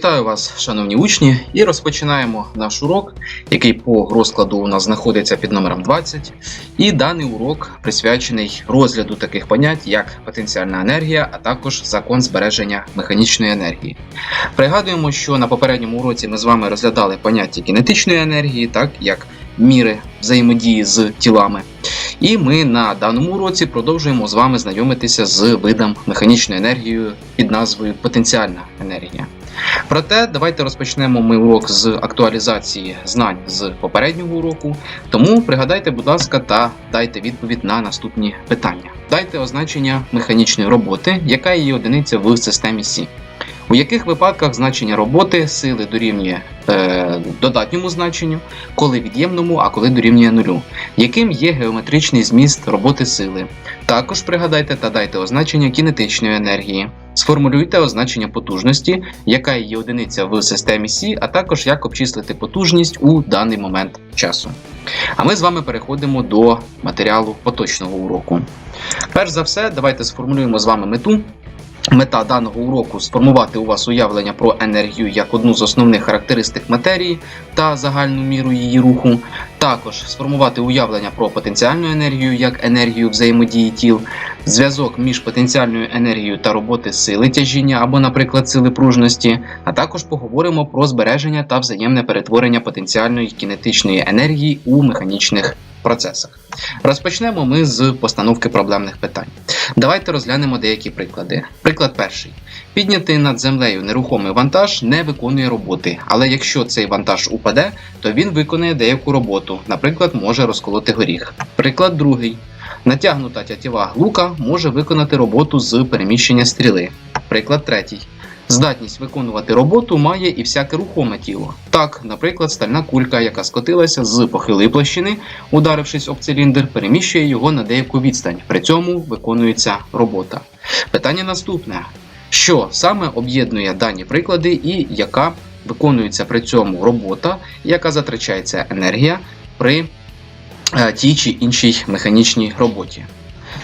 Вітаю вас, шановні учні, і розпочинаємо наш урок, який по розкладу у нас знаходиться під номером 20. І даний урок присвячений розгляду таких понять, як потенціальна енергія, а також закон збереження механічної енергії. Пригадуємо, що на попередньому уроці ми з вами розглядали поняття кінетичної енергії, так як міри взаємодії з тілами. І ми на даному уроці продовжуємо з вами знайомитися з видом механічної енергії під назвою потенціальна енергія. Проте давайте розпочнемо ми урок з актуалізації знань з попереднього уроку. Тому пригадайте, будь ласка, та дайте відповідь на наступні питання. Дайте означення механічної роботи, яка є одиниця в системі Сі. У яких випадках значення роботи сили дорівнює е, додатньому значенню, коли від'ємному, а коли дорівнює нулю? Яким є геометричний зміст роботи сили? Також пригадайте та дайте означення кінетичної енергії. Сформулюйте означення потужності, яка є одиниця в системі Сі, а також як обчислити потужність у даний момент часу. А ми з вами переходимо до матеріалу поточного уроку. Перш за все, давайте сформулюємо з вами мету. Мета даного уроку сформувати у вас уявлення про енергію як одну з основних характеристик матерії та загальну міру її руху. Також сформувати уявлення про потенціальну енергію як енергію взаємодії тіл, зв'язок між потенціальною енергією та роботи сили тяжіння або, наприклад, сили пружності. А також поговоримо про збереження та взаємне перетворення потенціальної кінетичної енергії у механічних процесах. Розпочнемо ми з постановки проблемних питань. Давайте розглянемо деякі приклади. Приклад перший. Піднятий над землею нерухомий вантаж не виконує роботи, але якщо цей вантаж упаде, то він виконує деяку роботу, наприклад, може розколоти горіх. Приклад другий. Натягнута тятєва лука може виконати роботу з переміщення стріли. Приклад третій. Здатність виконувати роботу має і всяке рухоме тіло. Так, наприклад, стальна кулька, яка скотилася з похилої площини, ударившись об циліндр, переміщує його на деяку відстань. При цьому виконується робота. Питання наступне: що саме об'єднує дані приклади, і яка виконується при цьому робота, яка затрачається енергія при е, тій чи іншій механічній роботі?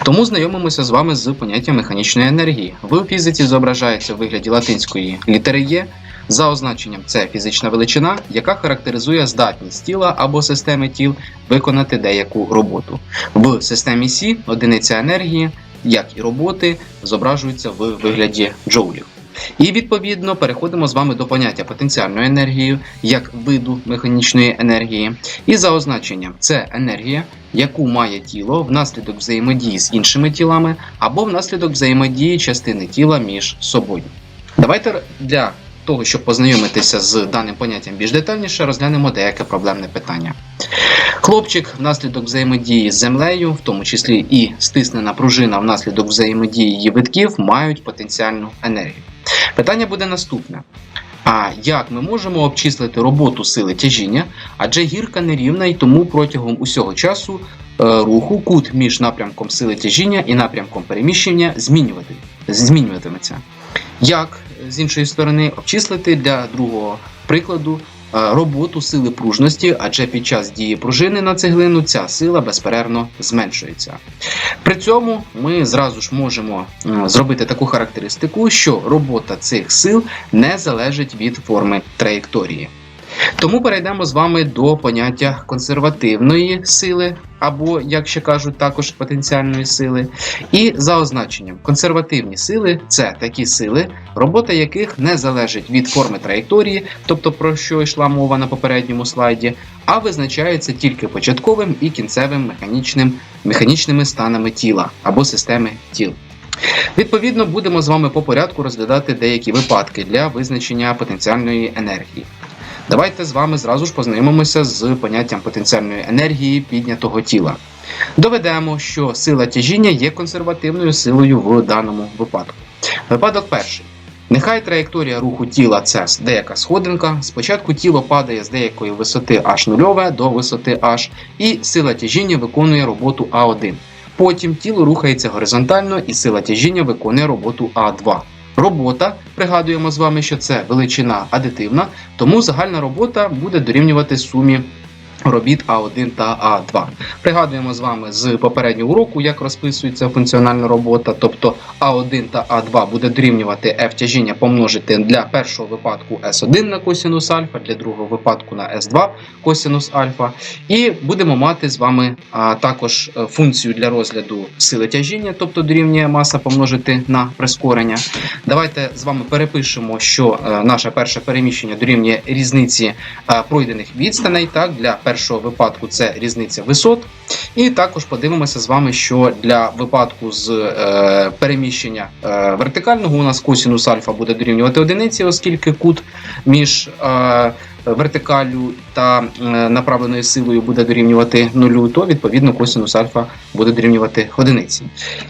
Тому знайомимося з вами з поняттям механічної енергії. В фізиці зображається в вигляді латинської літери Є. За означенням, це фізична величина, яка характеризує здатність тіла або системи тіл виконати деяку роботу. В системі Сі одиниця енергії, як і роботи, зображується в вигляді джоулів. І відповідно переходимо з вами до поняття потенціальної енергії як виду механічної енергії. І за означенням, це енергія, яку має тіло внаслідок взаємодії з іншими тілами або внаслідок взаємодії частини тіла між собою. Давайте для того, щоб познайомитися з даним поняттям більш детальніше, розглянемо деяке проблемне питання. Хлопчик внаслідок взаємодії з землею, в тому числі і стиснена пружина внаслідок взаємодії її витків, мають потенціальну енергію. Питання буде наступне. А як ми можемо обчислити роботу сили тяжіння? Адже гірка нерівна і тому протягом усього часу е, руху кут між напрямком сили тяжіння і напрямком переміщення змінювати, змінюватиметься. Як з іншої сторони обчислити для другого прикладу е, роботу сили пружності, адже під час дії пружини на цеглину ця сила безперервно зменшується. При цьому ми зразу ж можемо зробити таку характеристику, що робота цих сил не залежить від форми траєкторії. Тому перейдемо з вами до поняття консервативної сили, або, як ще кажуть, також потенціальної сили. І за означенням, консервативні сили це такі сили, робота яких не залежить від форми траєкторії, тобто про що йшла мова на попередньому слайді, а визначається тільки початковим і кінцевим механічним, механічними станами тіла або системи тіл. Відповідно, будемо з вами по порядку розглядати деякі випадки для визначення потенціальної енергії. Давайте з вами зразу ж познайомимося з поняттям потенціальної енергії піднятого тіла. Доведемо, що сила тяжіння є консервативною силою в даному випадку. Випадок перший. Нехай траєкторія руху тіла це деяка сходинка. Спочатку тіло падає з деякої висоти h0 до висоти h, і сила тяжіння виконує роботу А1. Потім тіло рухається горизонтально і сила тяжіння виконує роботу А2. Робота, пригадуємо з вами, що це величина адитивна, тому загальна робота буде дорівнювати сумі робіт А1 та А2. Пригадуємо з вами з попереднього уроку, як розписується функціональна робота, тобто А1 та А2 буде дорівнювати F тяжіння помножити для першого випадку S1 на косінус альфа, для другого випадку на S2 косінус альфа. І будемо мати з вами а, також е, функцію для розгляду сили тяжіння, тобто дорівнює маса помножити на прискорення. Давайте з вами перепишемо, що е, наше перше переміщення дорівнює різниці е, пройдених відстаней. Так, для першого випадку це різниця висот. І також подивимося з вами, що для випадку з е, переміщення е, вертикального у нас косінус альфа буде дорівнювати одиниці, оскільки кут між е, вертикалю та е, направленою силою буде дорівнювати нулю, то відповідно косінус альфа буде дорівнювати одиниці.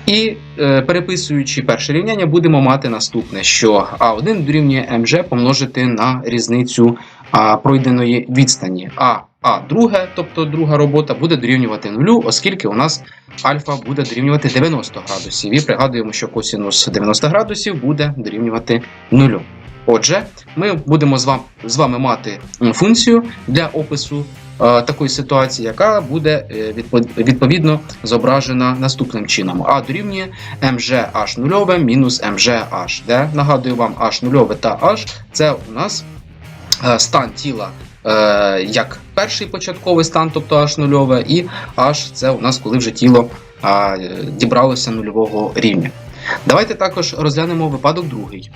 І е, переписуючи перше рівняння, будемо мати наступне, що А1 дорівнює МЖ помножити на різницю а, пройденої відстані. А а друге, тобто друга робота, буде дорівнювати нулю, оскільки у нас альфа буде дорівнювати 90 градусів. І пригадуємо, що косінус 90 градусів буде дорівнювати нулю. Отже, ми будемо з вами, з вами мати функцію для опису е, такої ситуації, яка буде е, відповідно зображена наступним чином. А дорівнює mgh нульове мінус mgh, де нагадую вам h нульове та h це у нас е, стан тіла. Е, Як перший початковий стан, тобто H нульове, і H це у нас коли вже тіло дібралося нульового рівня. Давайте також розглянемо випадок другий.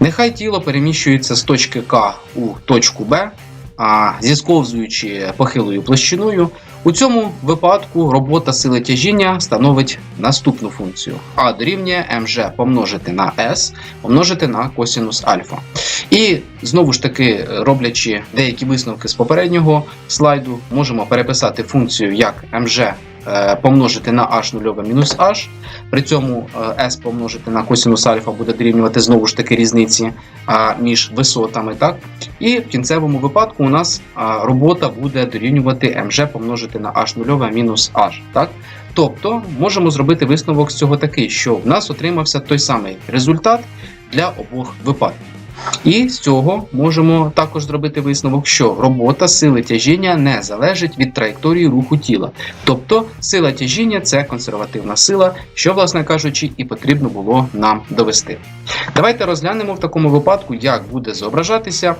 Нехай тіло переміщується з точки К у точку Б, а зісковзуючи похилою площиною. У цьому випадку робота сили тяжіння становить наступну функцію: А дорівнює МЖ помножити на S помножити на косінус альфа. І знову ж таки, роблячи деякі висновки з попереднього слайду, можемо переписати функцію як МЖ помножити на h нульове мінус h. При цьому е, s помножити на косінус альфа буде дорівнювати знову ж таки різниці між висотами. Так? І в кінцевому випадку у нас робота буде дорівнювати МЖ помножити на h нульове мінус h. Так? Тобто можемо зробити висновок з цього такий, що в нас отримався той самий результат для обох випадків. І з цього можемо також зробити висновок, що робота сили тяжіння не залежить від траєкторії руху тіла. Тобто сила тяжіння це консервативна сила, що, власне кажучи, і потрібно було нам довести. Давайте розглянемо в такому випадку, як буде зображатися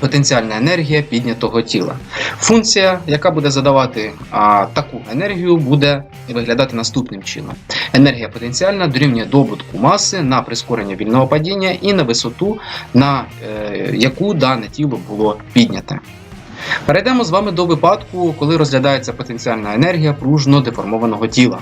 потенціальна енергія піднятого тіла. Функція, яка буде задавати а, таку енергію, буде виглядати наступним чином. Енергія потенціальна дорівнює добутку маси на прискорення вільного падіння і на висоту, на е, яку дане тіло було підняте. Перейдемо з вами до випадку, коли розглядається потенціальна енергія пружно деформованого тіла.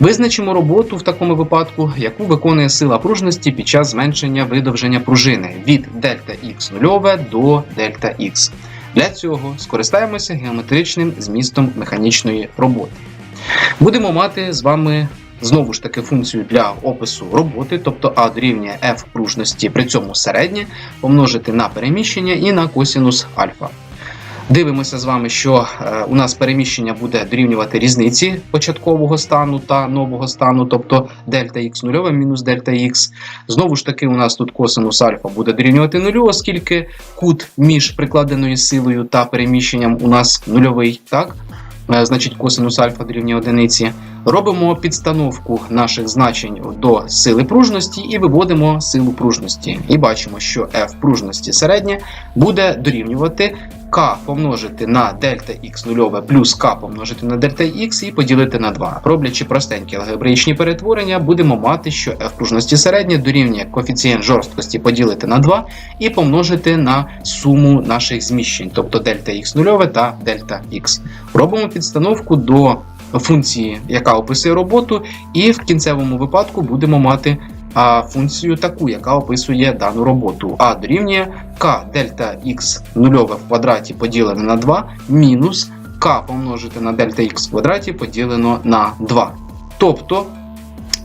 Визначимо роботу в такому випадку, яку виконує сила пружності під час зменшення видовження пружини від дельта Х нульове до дельта Х. Для цього скористаємося геометричним змістом механічної роботи. Будемо мати з вами знову ж таки функцію для опису роботи, тобто А дорівнює F пружності, при цьому середнє, помножити на переміщення і на косінус альфа. Дивимося з вами, що е, у нас переміщення буде дорівнювати різниці початкового стану та нового стану, тобто дельта х нульове мінус дельта х. Знову ж таки, у нас тут косинус альфа буде дорівнювати нулю, оскільки кут між прикладеною силою та переміщенням у нас нульовий. так? Е, Значить, косинус альфа дорівнює одиниці. Робимо підстановку наших значень до сили пружності і виводимо силу пружності. І бачимо, що F пружності середнє буде дорівнювати К помножити на дельта Х нульове плюс К помножити на дельта Х і поділити на 2. Роблячи простенькі алгебраїчні перетворення, будемо мати, що F пружності середнє дорівнює коефіцієнт жорсткості поділити на 2 і помножити на суму наших зміщень, тобто дельта Х нульове та дельта Х. Робимо підстановку до функції, яка описує роботу, і в кінцевому випадку будемо мати а, функцію таку, яка описує дану роботу. А дорівнює k дельта х нульове в квадраті поділене на 2 мінус k помножити на дельта х в квадраті поділено на 2. Тобто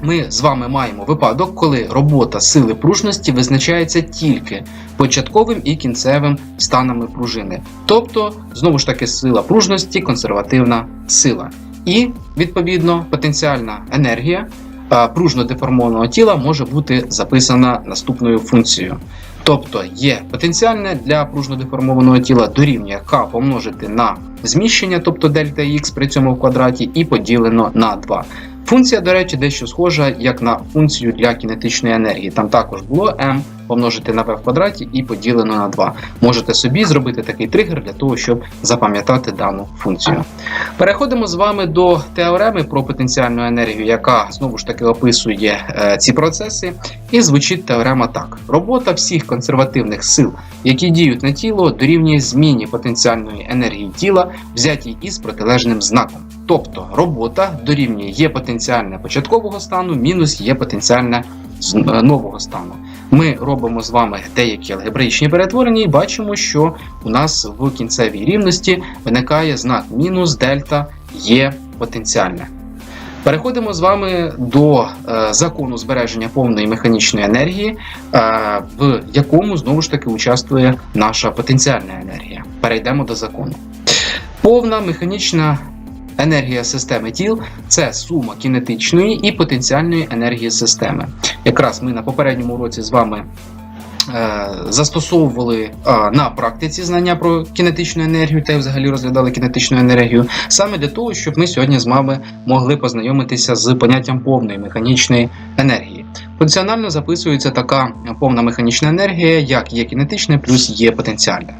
ми з вами маємо випадок, коли робота сили пружності визначається тільки початковим і кінцевим станами пружини. Тобто, знову ж таки, сила пружності консервативна сила. І, відповідно, потенціальна енергія а, пружно деформованого тіла може бути записана наступною функцією. Тобто є потенціальне для пружно деформованого тіла дорівнює К помножити на зміщення, тобто дельта Х при цьому в квадраті, і поділено на 2. Функція, до речі, дещо схожа як на функцію для кінетичної енергії. Там також було m помножити на v в квадраті і поділено на 2. Можете собі зробити такий тригер для того, щоб запам'ятати дану функцію. Переходимо з вами до теореми про потенціальну енергію, яка знову ж таки описує е, ці процеси. І звучить теорема так: робота всіх консервативних сил, які діють на тіло, дорівнює зміні потенціальної енергії тіла, взятій із протилежним знаком. Тобто робота дорівнює є потенціальне початкового стану, мінус є потенціальне нового стану. Ми робимо з вами деякі алгебраїчні перетворення і бачимо, що у нас в кінцевій рівності виникає знак мінус дельта є потенціальне. Переходимо з вами до е, закону збереження повної механічної енергії, е, в якому знову ж таки участвує наша потенціальна енергія. Перейдемо до закону. Повна механічна енергія системи тіл це сума кінетичної і потенціальної енергії системи. Якраз ми на попередньому уроці з вами е, застосовували е, на практиці знання про кінетичну енергію та й взагалі розглядали кінетичну енергію саме для того, щоб ми сьогодні з вами могли познайомитися з поняттям повної механічної енергії. Функціонально записується така повна механічна енергія, як є кінетична плюс є потенціальна.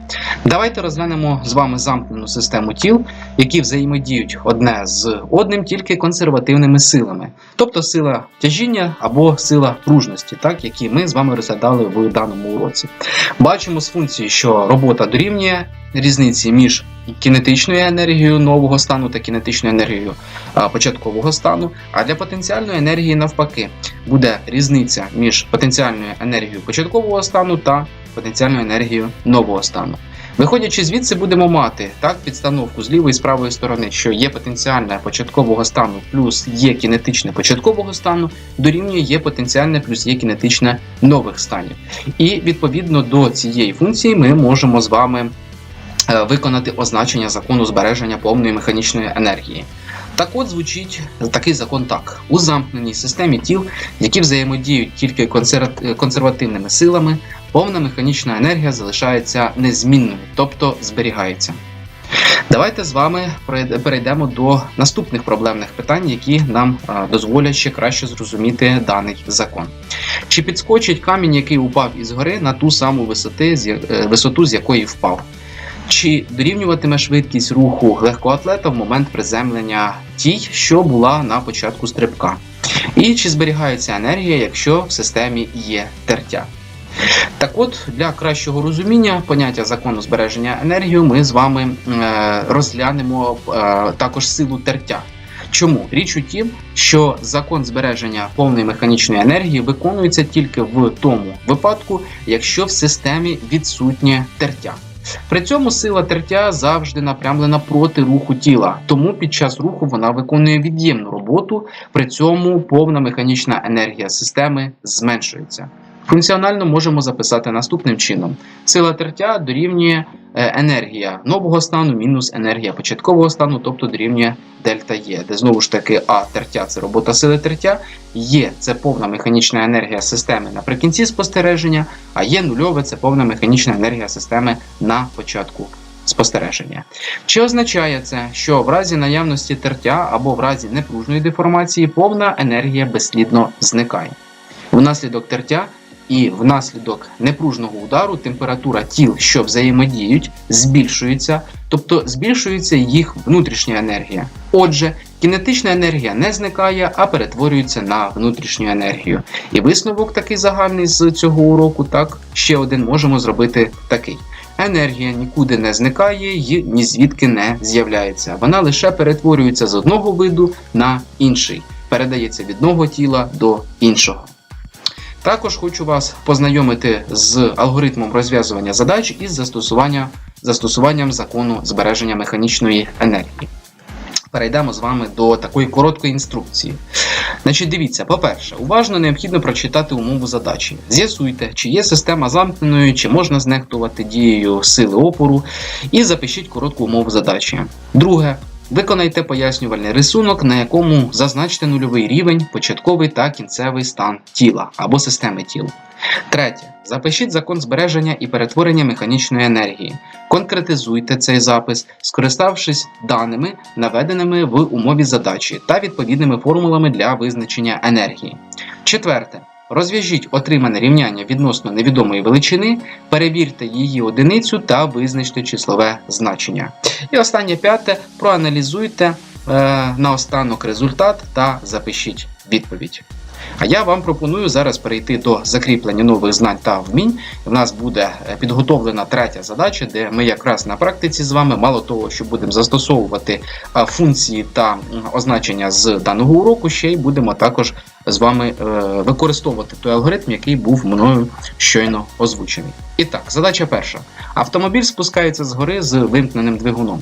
Давайте розглянемо з вами замкнену систему тіл, які взаємодіють одне з одним тільки консервативними силами, тобто сила тяжіння або сила пружності, так, які ми з вами розглядали в даному уроці. Бачимо з функції, що робота дорівнює різниці між кінетичною енергією нового стану та кінетичною енергією початкового стану, а для потенціальної енергії навпаки буде різниця між потенціальною енергією початкового стану та потенціальною енергією нового стану. Виходячи звідси, будемо мати так підстановку з лівої і з правої сторони, що є потенціальне початкового стану плюс є кінетичне початкового стану, дорівнює є потенціальне плюс є кінетичне нових станів. І відповідно до цієї функції ми можемо з вами е, виконати означення закону збереження повної механічної енергії. Так от звучить такий закон так: у замкненій системі тіл, які взаємодіють тільки консерв- консервативними силами, повна механічна енергія залишається незмінною, тобто зберігається. Давайте з вами перейдемо до наступних проблемних питань, які нам дозволять ще краще зрозуміти даний закон. Чи підскочить камінь, який упав із гори на ту саму висоти, з е, висоту, з якої впав? Чи дорівнюватиме швидкість руху легкоатлета в момент приземлення тій, що була на початку стрибка? І чи зберігається енергія, якщо в системі є тертя? Так от, для кращого розуміння поняття закону збереження енергії ми з вами е, розглянемо е, також силу тертя. Чому? Річ у тім, що закон збереження повної механічної енергії виконується тільки в тому випадку, якщо в системі відсутнє тертя. При цьому сила тертя завжди напрямлена проти руху тіла, тому під час руху вона виконує від'ємну роботу, при цьому повна механічна енергія системи зменшується. Функціонально можемо записати наступним чином: сила тертя дорівнює е, енергія нового стану мінус енергія початкового стану, тобто дорівнює дельта Є, де знову ж таки А тертя це робота сили тертя, Є це повна механічна енергія системи наприкінці спостереження, а Є нульове це повна механічна енергія системи на початку спостереження. Чи означає це, що в разі наявності тертя або в разі непружної деформації повна енергія безслідно зникає? Внаслідок тертя і внаслідок непружного удару температура тіл, що взаємодіють, збільшується, тобто збільшується їх внутрішня енергія. Отже, кінетична енергія не зникає, а перетворюється на внутрішню енергію. І висновок такий загальний з цього уроку, так ще один можемо зробити такий. Енергія нікуди не зникає і ні звідки не з'являється. Вона лише перетворюється з одного виду на інший, передається від одного тіла до іншого. Також хочу вас познайомити з алгоритмом розв'язування задач із застосування, застосуванням закону збереження механічної енергії. Перейдемо з вами до такої короткої інструкції. Значить, дивіться, по-перше, уважно необхідно прочитати умову задачі. З'ясуйте, чи є система замкненою, чи можна знехтувати дією сили опору, і запишіть коротку умову задачі. Друге, Виконайте пояснювальний рисунок, на якому зазначте нульовий рівень, початковий та кінцевий стан тіла або системи тіл. Третє. Запишіть закон збереження і перетворення механічної енергії. Конкретизуйте цей запис, скориставшись даними, наведеними в умові задачі та відповідними формулами для визначення енергії. Четверте. Розв'яжіть отримане рівняння відносно невідомої величини, перевірте її одиницю та визначте числове значення. І останнє п'яте. Проаналізуйте е, наостанок результат та запишіть відповідь. А я вам пропоную зараз перейти до закріплення нових знань та вмінь. У нас буде е, підготовлена третя задача, де ми якраз на практиці з вами, мало того, що будемо застосовувати е, функції та означення з даного уроку, ще й будемо також з вами е, використовувати той алгоритм, який був мною щойно озвучений. І так, задача перша: автомобіль спускається з гори з вимкненим двигуном.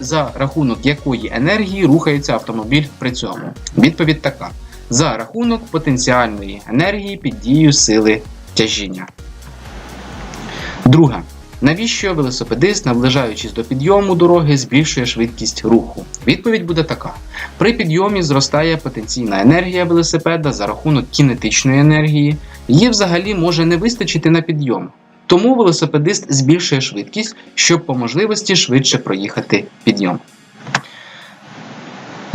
За рахунок якої енергії рухається автомобіль при цьому? Відповідь така: за рахунок потенціальної енергії під дією сили тяжіння. Друге. Навіщо велосипедист, наближаючись до підйому дороги, збільшує швидкість руху? Відповідь буде така: при підйомі зростає потенційна енергія велосипеда за рахунок кінетичної енергії. Її взагалі може не вистачити на підйом. Тому велосипедист збільшує швидкість, щоб по можливості швидше проїхати підйом.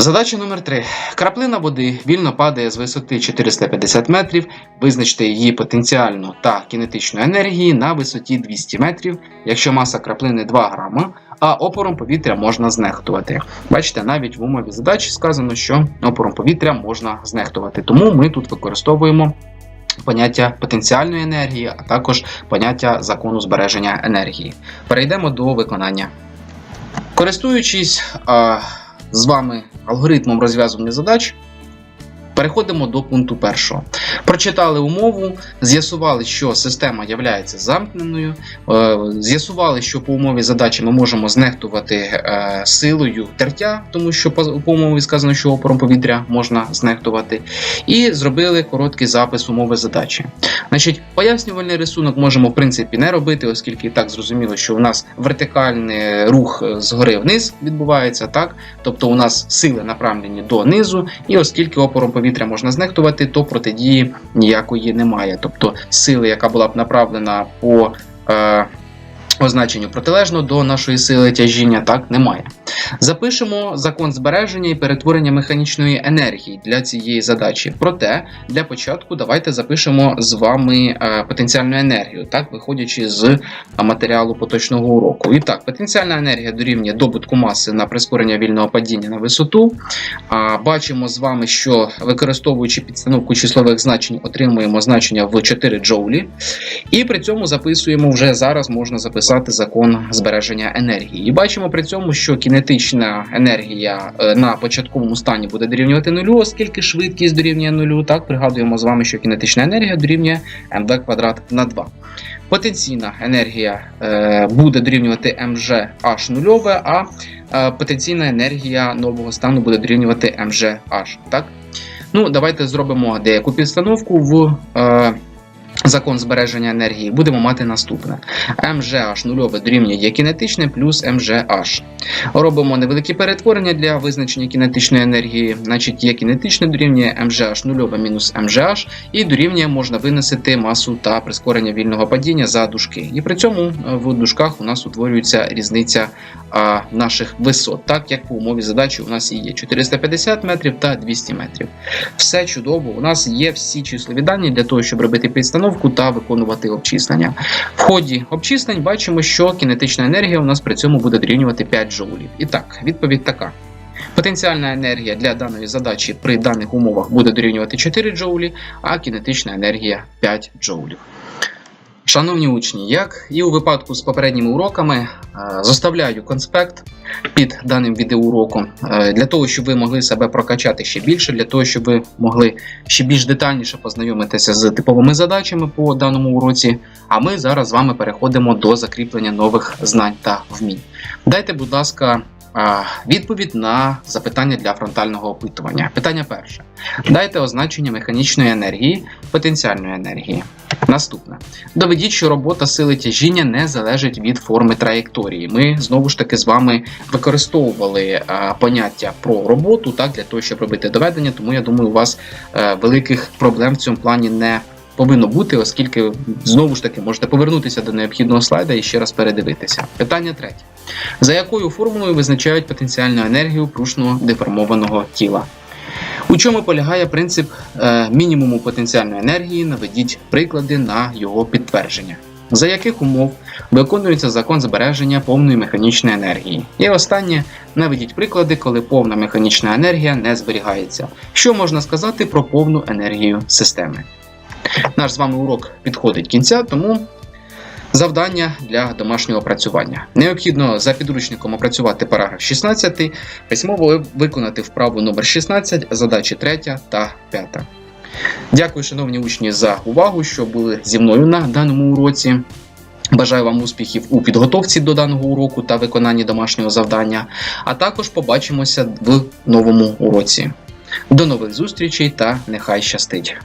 Задача номер 3. Краплина води вільно падає з висоти 450 метрів. Визначте її потенціальну та кінетичну енергії на висоті 200 метрів, якщо маса краплини 2 грама, а опором повітря можна знехтувати. Бачите, навіть в умові задачі сказано, що опором повітря можна знехтувати. Тому ми тут використовуємо поняття потенціальної енергії, а також поняття закону збереження енергії. Перейдемо до виконання. Користуючись з вами алгоритмом розв'язування задач, переходимо до пункту першого. Прочитали умову, з'ясували, що система є замкненою, е, з'ясували, що по умові задачі ми можемо знехтувати е, силою тертя, тому що по, умові сказано, що опором повітря можна знехтувати, і зробили короткий запис умови задачі. Значить, пояснювальний рисунок можемо в принципі не робити, оскільки і так зрозуміло, що у нас вертикальний рух е, згори вниз відбувається, так? Тобто у нас сили направлені до низу, і оскільки опором повітря можна знехтувати, то протидії ніякої немає. Тобто сили, яка була б направлена по е, означенню протилежно до нашої сили тяжіння, так немає. Запишемо закон збереження і перетворення механічної енергії для цієї задачі. Проте для початку давайте запишемо з вами е, потенціальну енергію, так виходячи з е, матеріалу поточного уроку. І так, потенціальна енергія дорівнює добутку маси на прискорення вільного падіння на висоту. Бачимо з вами, що використовуючи підстановку числових значень, отримуємо значення в 4 джоулі. І при цьому записуємо вже зараз можна записати закон збереження енергії. І бачимо при цьому, що кінетична енергія е, на початковому стані буде дорівнювати нулю, оскільки швидкість дорівнює нулю. Так, пригадуємо з вами, що кінетична енергія дорівнює mv квадрат на 2. Потенційна енергія е, буде дорівнювати mgh нульове, а е, потенційна енергія нового стану буде дорівнювати mgh. Так? Ну, давайте зробимо деяку підстановку в закон збереження енергії. Будемо мати наступне: mgh нульове дорівнює кінетичне плюс mgh. Робимо невеликі перетворення для визначення кінетичної енергії. Значить, є кінетичне дорівнює mgh нульове мінус mgh, і дорівнює можна винесити масу та прискорення вільного падіння за дужки. І при цьому е, в дужках у нас утворюється різниця наших висот, так як по умові задачі у нас і є 450 метрів та 200 метрів. Все чудово, у нас є всі числові дані для того, щоб робити підстановку та виконувати обчислення. В ході обчислень бачимо, що кінетична енергія у нас при цьому буде дорівнювати 5 джоулів. І так, відповідь така. Потенціальна енергія для даної задачі при даних умовах буде дорівнювати 4 джоулі, а кінетична енергія 5 джоулів. Шановні учні, як і у випадку з попередніми уроками, заставляю конспект під даним відеоуроком е, для того, щоб ви могли себе прокачати ще більше, для того, щоб ви могли ще більш детальніше познайомитися з типовими задачами по даному уроці. А ми зараз з вами переходимо до закріплення нових знань та вмінь. Дайте, будь ласка, е, відповідь на запитання для фронтального опитування. Питання перше: дайте означення механічної енергії, потенціальної енергії. Наступне. Доведіть, що робота сили тяжіння не залежить від форми траєкторії. Ми знову ж таки з вами використовували е, поняття про роботу так, для того, щоб робити доведення, тому я думаю, у вас е, великих проблем в цьому плані не повинно бути, оскільки знову ж таки можете повернутися до необхідного слайда і ще раз передивитися. Питання третє. За якою формулою визначають потенціальну енергію прушно деформованого тіла? У чому полягає принцип е, мінімуму потенціальної енергії? Наведіть приклади на його підтвердження. За яких умов виконується закон збереження повної механічної енергії? І останнє наведіть приклади, коли повна механічна енергія не зберігається. Що можна сказати про повну енергію системи? Наш з вами урок підходить кінця, тому завдання для домашнього опрацювання. Необхідно за підручником опрацювати параграф 16, письмово виконати вправу номер 16, задачі 3 та 5. Дякую, шановні учні, за увагу, що були зі мною на даному уроці. Бажаю вам успіхів у підготовці до даного уроку та виконанні домашнього завдання, а також побачимося в новому уроці. До нових зустрічей та нехай щастить!